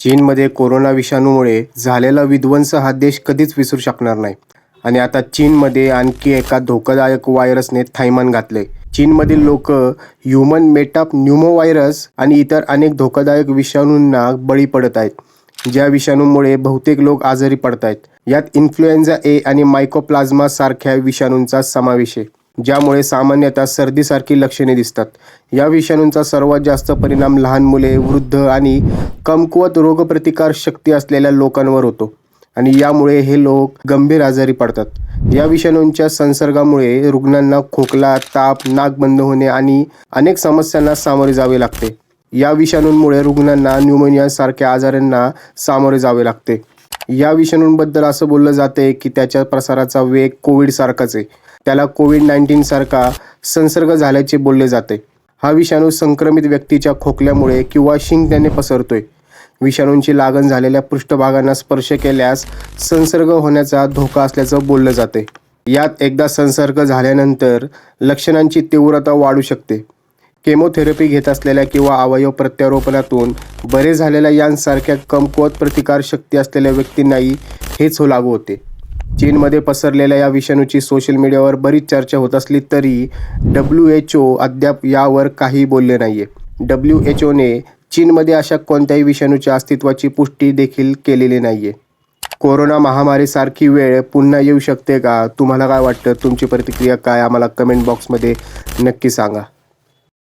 चीनमध्ये कोरोना विषाणूमुळे झालेला विध्वंस हा देश कधीच विसरू शकणार नाही. आणि आता चीनमध्ये आणखी एका धोकादायक व्हायरसने थैमान घातले चीनमधील लोक ह्युमन मेटाप न्युमो व्हायरस आणि इतर अनेक धोकादायक विषाणूंना बळी पडत आहेत ज्या विषाणूमुळे बहुतेक लोक आजारी पडत आहेत यात इन्फ्लुएन्झा ए आणि मायकोप्लाझ्मा सारख्या विषाणूंचा समावेश आहे. ज्यामुळे सामान्यतः सर्दीसारखी लक्षणे दिसतात. या विषाणूंचा सर्वात जास्त परिणाम लहान मुले वृद्ध आणि कमकुवत रोगप्रतिकार शक्ती असलेल्या लोकांवर होतो. आणि यामुळे हे लोक गंभीर आजारी पडतात. या विषाणूंच्या संसर्गामुळे रुग्णांना खोकला ताप नाक बंद होणे आणि अनेक समस्यांना सामोरे जावे लागते. या विषाणूंमुळे रुग्णांना न्यूमोनियासारख्या आजारांना सामोरे जावे लागते. या विषाणूंबद्दल असं बोललं जाते की त्याच्या प्रसाराचा वेग कोविडसारखाच आहे. त्याला कोविड नाईन्टीन सारखा संसर्ग झाल्याचे बोलले जाते. हा विषाणू संक्रमित व्यक्तीच्या खोकल्यामुळे किंवा शिंकण्याने पसरतोय. विषाणूंची लागण झालेल्या पृष्ठभागांना स्पर्श केल्यास संसर्ग होण्याचा धोका असल्याचं बोललं जाते. यात एकदा संसर्ग झाल्यानंतर लक्षणांची तीव्रता वाढू शकते. केमोथेरपी घेत असलेल्या किंवा अवयव प्रत्यारोपणातून बरे झालेल्या यांसारख्या कमकुवत प्रतिकार शक्ती असलेल्या व्यक्तींनाही हेच हो लागू होते. चीनमध्ये पसरलेल्या या विषाणूची सोशल मीडियावर बरीच चर्चा होत असली तरी डब्ल्यू एच ओ अद्याप यावर काही बोलले नाहीये. डब्ल्यू एच ओने चीनमध्ये अशा कोणत्याही विषाणूच्या अस्तित्वाची पुष्टी देखील केलेली नाहीये. कोरोना महामारीसारखी वेळ पुन्हा येऊ शकते का? तुम्हाला काय वाटतं? तुमची प्रतिक्रिया काय? आम्हाला कमेंट बॉक्समध्ये नक्की सांगा.